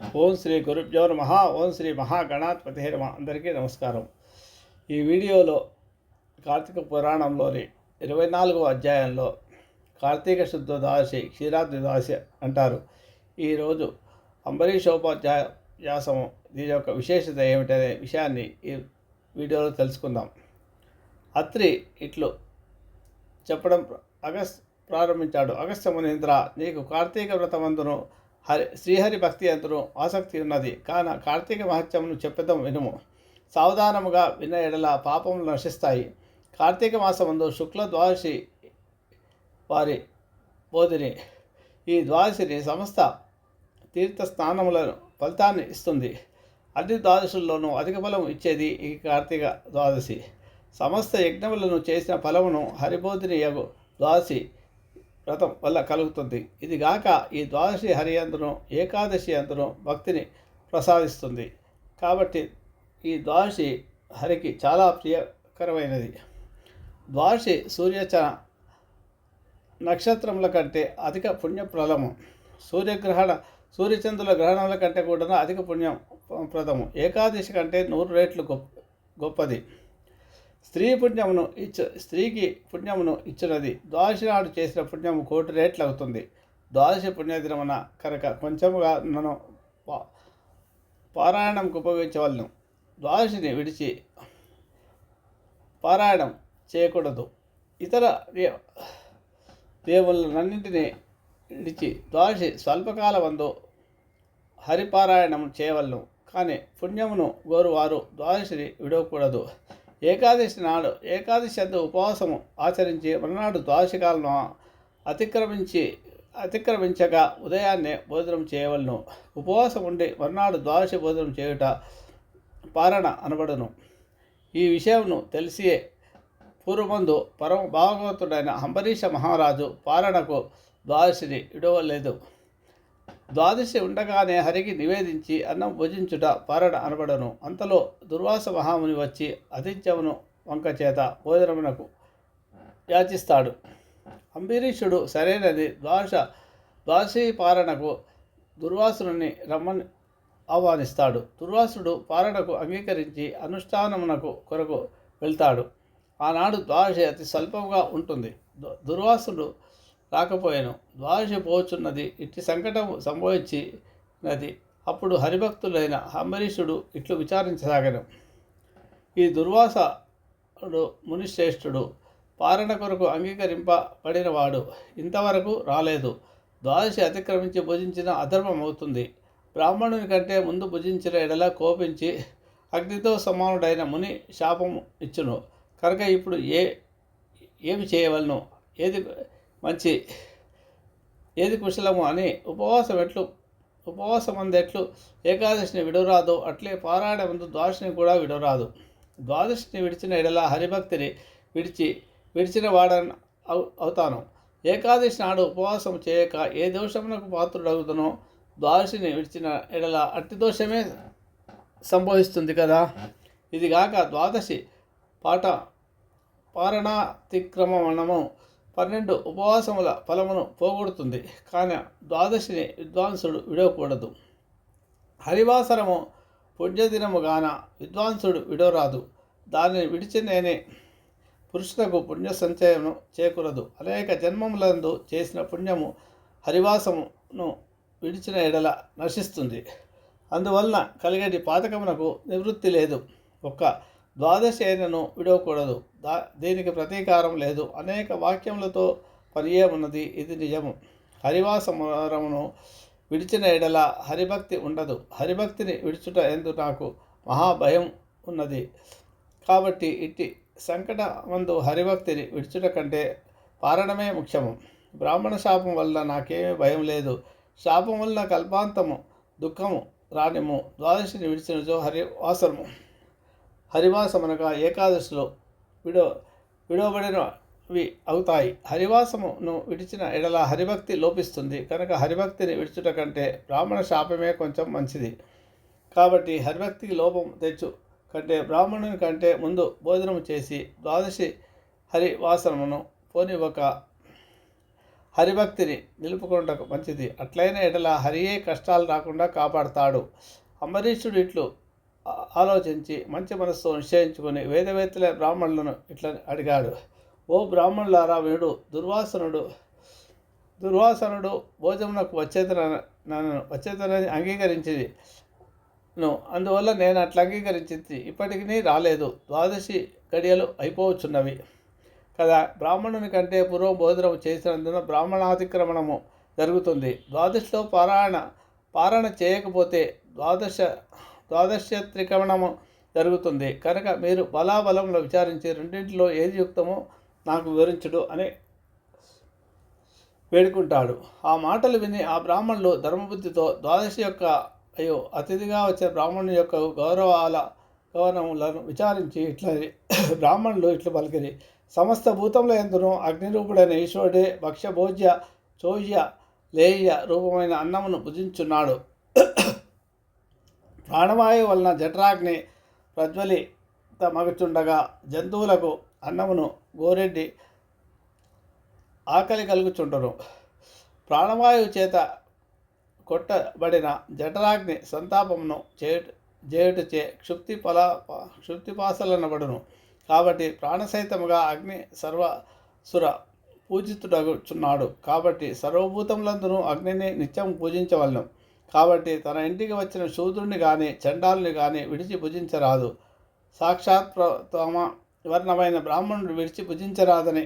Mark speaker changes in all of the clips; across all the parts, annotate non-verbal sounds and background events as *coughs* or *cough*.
Speaker 1: ఓం శ్రీ గురుభ్యో నమ. ఓం శ్రీ మహాగణాధిపతి నమ. అందరికీ నమస్కారం. ఈ వీడియోలో కార్తీక పురాణంలోని ఇరవై నాలుగవ అధ్యాయంలో కార్తీక శుద్ధ ద్వాదశి క్షీరాద్రి ద్వాదశి అంటారు. ఈరోజు అంబరీషోపాధ్యాయ వ్యాసము దీని యొక్క విశేషత ఏమిటనే విషయాన్ని ఈ వీడియోలో తెలుసుకుందాం. అత్రి ఇట్లు చెప్పడం అగస్ ప్రారంభించాడు. అగస్త్య మునీంద్ర నీకు కార్తీక వ్రతమందును హరి శ్రీహరి భక్తి అందును ఆసక్తి ఉన్నది. కాన కార్తీక మహత్యమును చెప్పడం వినుము. సావధానముగా విన్న ఎడల పాపములు నశిస్తాయి. కార్తీక మాసమందు శుక్ల ద్వాదశి వారి బోధిని ఈ ద్వాదశిని సమస్త తీర్థ స్నానములను ఫలితాన్ని ఇస్తుంది. అన్ని ద్వాదశుల్లోనూ అధిక ఫలం ఇచ్చేది ఈ కార్తీక ద్వాదశి. సమస్త యజ్ఞములను చేసిన ఫలమును హరిబోధిని యగు ద్వాదశి వ్రతం వల్ల కలుగుతుంది. ఇది గాక ఈ ద్వాదశి హరి ఏకాదశి అందును భక్తిని ప్రసాదిస్తుంది. కాబట్టి ఈ ద్వాదశి హరికి చాలా ప్రియకరమైనది. ద్వాదశి సూర్యచ నక్షత్రముల కంటే అధిక పుణ్యప్రదము. సూర్యగ్రహణ సూర్యచంద్రుల గ్రహణముల కంటే కూడా అధిక పుణ్యం ప్రదము ఏకాదశి కంటే నూరు రేట్లు గొప్ప గొప్పది. స్త్రీ పుణ్యమును ఇచ్చ స్త్రీకి పుణ్యమును ఇచ్చినది ద్వాదశి నాడు చేసిన పుణ్యము కోటి రేట్లు అవుతుంది. ద్వాదశి పుణ్యదినమున కనుక కొంచెముగా నన్ను పారాయణంకు ఉపయోగించవలను. ద్వాదశిని విడిచి పారాయణం చేయకూడదు. ఇతర దే- దేవుళ్ళనన్నింటినీ విడిచి ద్వాదశి స్వల్పకాల వందు హరిపారాయణం చేయవలను. కానీ పుణ్యమును గోరువారు ద్వాదశిని విడవకూడదు. ఏకాదశి నాడు ఏకాదశి అంత ఉపవాసము ఆచరించి మరునాడు ద్వాదశకాలను అతిక్రమించి అతిక్రమించగా ఉదయాన్నే భోజనం చేయవలను. ఉపవాసం ఉండి మరునాడు ద్వాదశి భోజనం చేయుట పారణ అనబడును. ఈ విషయంను తెలిసియే పూర్వమందు పరమ భాగవతుడైన అంబరీష మహారాజు పారణకు ద్వాదశిని విడవలేదు. ద్వాదశి ఉండగానే హరికి నివేదించి అన్నం భుజించుట పారణ అనబడను. అంతలో దుర్వాస మహాముని వచ్చి అతిథ్యమును వంక చేత భోజనమునకు యాచిస్తాడు. అంబరీషుడు సరైనది ద్వాదశ ద్వాదశి పారణకు దుర్వాసుని రమ్మని ఆహ్వానిస్తాడు. దుర్వాసుడు పారణకు అంగీకరించి అనుష్ఠానమునకు కొరకు వెళ్తాడు. ఆనాడు ద్వాదశి అతి స్వల్పంగా ఉంటుంది. దు- దుర్వాసుడు రాకపోయాను. ద్వాదశి పోచున్నది ఇట్టి సంకటం సంభవించినది. అప్పుడు హరిభక్తులైన అంబరీషుడు ఇట్లు విచారించసాగను. ఈ దుర్వాసడు మునిశ్రేష్ఠుడు పారణ కొరకు అంగీకరింపబడినవాడు ఇంతవరకు రాలేదు. ద్వాదశి అతిక్రమించి భుజించిన అధర్మం అవుతుంది బ్రాహ్మణుని కంటే ముందు భుజించిన ఎడల కోపించి అగ్నితో సమానుడైన ముని శాపం ఇచ్చును. కనుక ఇప్పుడు ఏ ఏమి చేయవలను? ఏది మంచి ఏది కుశలము అని ఉపవాసం ఎట్లు ఉపవాసం అందెట్లు ఏకాదశిని విడవరాదు అట్లే పారాయణ ముందు ద్వాదశిని కూడా విడవరాదు. ద్వాదశిని విడిచిన ఎడల హరిభక్తిని విడిచి విడిచిన వాడని అవు అవుతాను. ఏకాదశి నాడు ఉపవాసం చేయక ఏ దోషమునకు పాత్రుడవుతునో ద్వాదశిని విడిచిన ఎడల అట్టి దోషమే సంభవిస్తుంది కదా. ఇదిగాక ద్వాదశి పాట పారణాతిక్రమణము పన్నెండు ఉపవాసముల ఫలమును పోగొడుతుంది. కానీ ద్వాదశిని విద్వాంసుడు విడవకూడదు. హరివాసరము పుణ్యదినము గాన విద్వాంసుడు విడవరాదు. దానిని విడిచినేనే పురుషులకు పుణ్య సంచయము చేకూరదు. అనేక జన్మములందు చేసిన పుణ్యము హరివాసమును విడిచిన ఎడల నశిస్తుంది. అందువలన కలిగేటి పాతకమునకు నివృత్తి లేదు. ఒక్క ద్వాదశి విడవకూడదు. దా దీనికి ప్రతీకారం లేదు. అనేక వాక్యములతో పర్యమున్నది ఇది నిజము. హరివాసమును విడిచిన ఎడల హరిభక్తి ఉండదు. హరిభక్తిని విడుచుట ఎందు నాకు మహాభయం ఉన్నది. కాబట్టి ఇట్టి సంకట మందు హరిభక్తిని విడుచుట కంటే పారణమే ముఖ్యము. బ్రాహ్మణ శాపం వల్ల నాకేమీ భయం లేదు. శాపం వల్ల కల్పాంతము దుఃఖము రానిము ద్వాదశిని విడిచినచో హరివాసము. హరివాసమనగా ఏకాదశిలో విడో విడవబడినవి అవుతాయి. హరివాసమును విడిచిన ఎడల హరిభక్తి లోపిస్తుంది. కనుక హరిభక్తిని విడిచుట కంటే బ్రాహ్మణ శాపమే కొంచెం మంచిది. కాబట్టి హరిభక్తికి లోపం తెచ్చు కంటే బ్రాహ్మణుని కంటే ముందు భోజనం చేసి ద్వాదశి హరివాసనమును పోనివ్వక హరిభక్తిని నిలుపుకుంటకు మంచిది. అట్లైన ఎడల హరియే కష్టాలు రాకుండా కాపాడతాడు. అంబరీషుడు ఇట్లు ఆలోచించి మంచి మనస్సు నిశ్చయించుకుని వేదవేత్తల బ్రాహ్మణులను ఇట్లా అడిగాడు. ఓ బ్రాహ్మణులారా వీడు దుర్వాసనుడు దుర్వాసనుడు భోజనకు వచ్చేతన నన్ను వచ్చేతనని అంగీకరించింది అందువల్ల నేను అట్లా అంగీకరించింది. ఇప్పటికీ రాలేదు. ద్వాదశి గడియలు అయిపోవచ్చున్నవి. కదా బ్రాహ్మణుని కంటే పూర్వం భోజనం చేసినందున బ్రాహ్మణాతిక్రమణము జరుగుతుంది. ద్వాదశిలో పారాయణ పారణ చేయకపోతే ద్వాదశ ద్వాదశ త్రికరణము జరుగుతుంది. కనుక మీరు బలాబలంలో విచారించి రెండింటిలో ఏది యుక్తమో నాకు వివరించుడు అని వేడుకుంటాడు. ఆ మాటలు విని ఆ బ్రాహ్మణులు ధర్మబుద్ధితో ద్వాదశి యొక్క అయ్యో అతిథిగా వచ్చే బ్రాహ్మణుని యొక్క గౌరవాల గౌరవములను విచారించి ఇట్లా *coughs* బ్రాహ్మణులు ఇట్లు పలికిరి. సమస్త భూతంలో ఎందును అగ్నిరూపుడైన ఈశ్వరుడే భక్ష్యభోజ్య చోజ్య లేయ రూపమైన అన్నమును భుజించున్నాడు. ప్రాణవాయువు వలన జఠరాగ్ని ప్రజ్వలిత మగుచుండగా జంతువులకు అన్నమును గోరెడ్డి ఆకలి కలుగుచుండను. ప్రాణవాయువు చేత కొట్టబడిన జఠరాగ్ని సంతాపమును చేయుట చేయుటచే క్షుప్తి ఫల క్షుప్తిపాసలనబడును. కాబట్టి ప్రాణసహితముగా అగ్ని సర్వసుర పూజితుడగుచున్నాడు. కాబట్టి సర్వభూతములందును అగ్నిని నిత్యం పూజించవలను. కాబట్టి తన ఇంటికి వచ్చిన శూద్రుని కానీ చండాలుని కానీ విడిచి భుజించరాదు. సాక్షాత్ తమ వర్ణమైన బ్రాహ్మణుడు విడిచి భుజించరాదని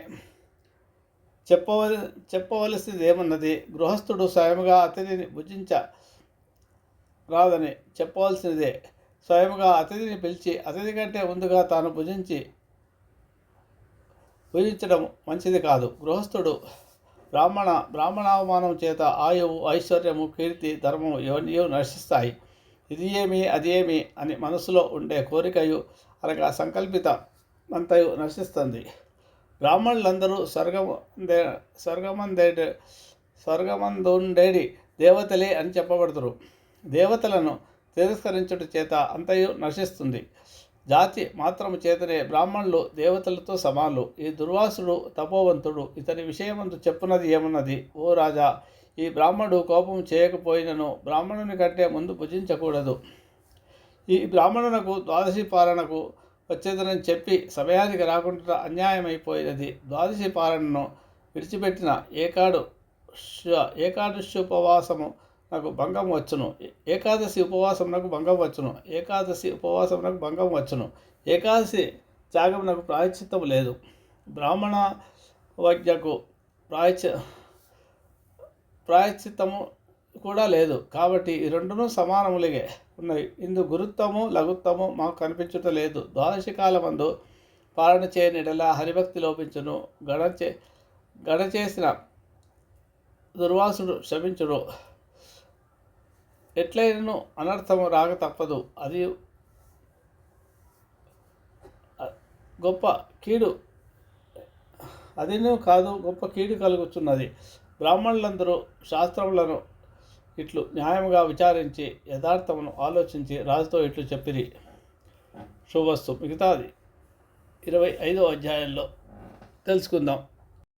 Speaker 1: చెప్పవల చెప్పవలసింది ఏమన్నది గృహస్థుడు స్వయముగా అతిథిని భుజించ రాదని చెప్పవలసినదే. స్వయముగా అతిథిని పిలిచి అతిథి కంటే ముందుగా తాను భుజించి భుజించడం మంచిది కాదు. గృహస్థుడు బ్రాహ్మణ బ్రాహ్మణావమానం చేత ఆయువు ఐశ్వర్యము కీర్తి ధర్మము ఇవన్నీ నశిస్తాయి. ఇది ఏమి అది ఏమి అని మనసులో ఉండే కోరికయు అనగా సంకల్పిత అంతయు నశిస్తుంది. బ్రాహ్మణులందరూ స్వర్గమందే స్వర్గమందేటి స్వర్గమందుండేడి దేవతలే అని చెప్పబడుతురు దేవతలను తిరస్కరించుట చేత అంతయు నశిస్తుంది. జాతి మాత్రము చేతనే బ్రాహ్మణులు దేవతలతో సమానులు. ఈ దుర్వాసుడు తపోవంతుడు ఇతని విషయమందు చెప్పున్నది ఏమన్నది? ఓ రాజా ఈ బ్రాహ్మణుడు కోపం చేయకపోయినను బ్రాహ్మణుని కంటే ముందు భుజించకూడదు. ఈ బ్రాహ్మణునకు ద్వాదశి పాలనకు వచ్చేదనని చెప్పి సమయానికి రాకుండా అన్యాయమైపోయినది. ద్వాదశి పాలనను విడిచిపెట్టిన ఏకాడు శ- ఉపవాసము నాకు భంగం వచ్చును. ఏకాదశి ఉపవాసం నాకు భంగం వచ్చును. ఏకాదశి ఉపవాసం నాకు భంగం వచ్చును. ఏకాదశి త్యాగం నాకు ప్రాయశ్చిత్తం లేదు. బ్రాహ్మణ వజ్ఞకు ప్రాయచ ప్రాయశ్చిత్తము కూడా లేదు. కాబట్టి ఈ రెండును సమానములిగే ఉన్నవి ఇందు గురుత్వము లఘుత్వము మాకు కనిపించుట లేదు. ద్వాదశి కాలమందు పాలన చేయనిడలా హరిభక్తి లోపించును. గడచే గడచేసిన దుర్వాసుడు క్షమించుడు ఎట్లయినను అనర్థము రాక తప్పదు. అది గొప్ప కీడు. అదినూ కాదు గొప్ప కీడు కలుగుతున్నది బ్రాహ్మణులందరూ శాస్త్రములను ఇట్లు న్యాయముగా విచారించి యథార్థమును ఆలోచించి రాజుతో ఇట్లు చెప్పిరి. శుభస్తు మిగతాది ఇరవై ఐదో అధ్యాయంలో తెలుసుకుందాం.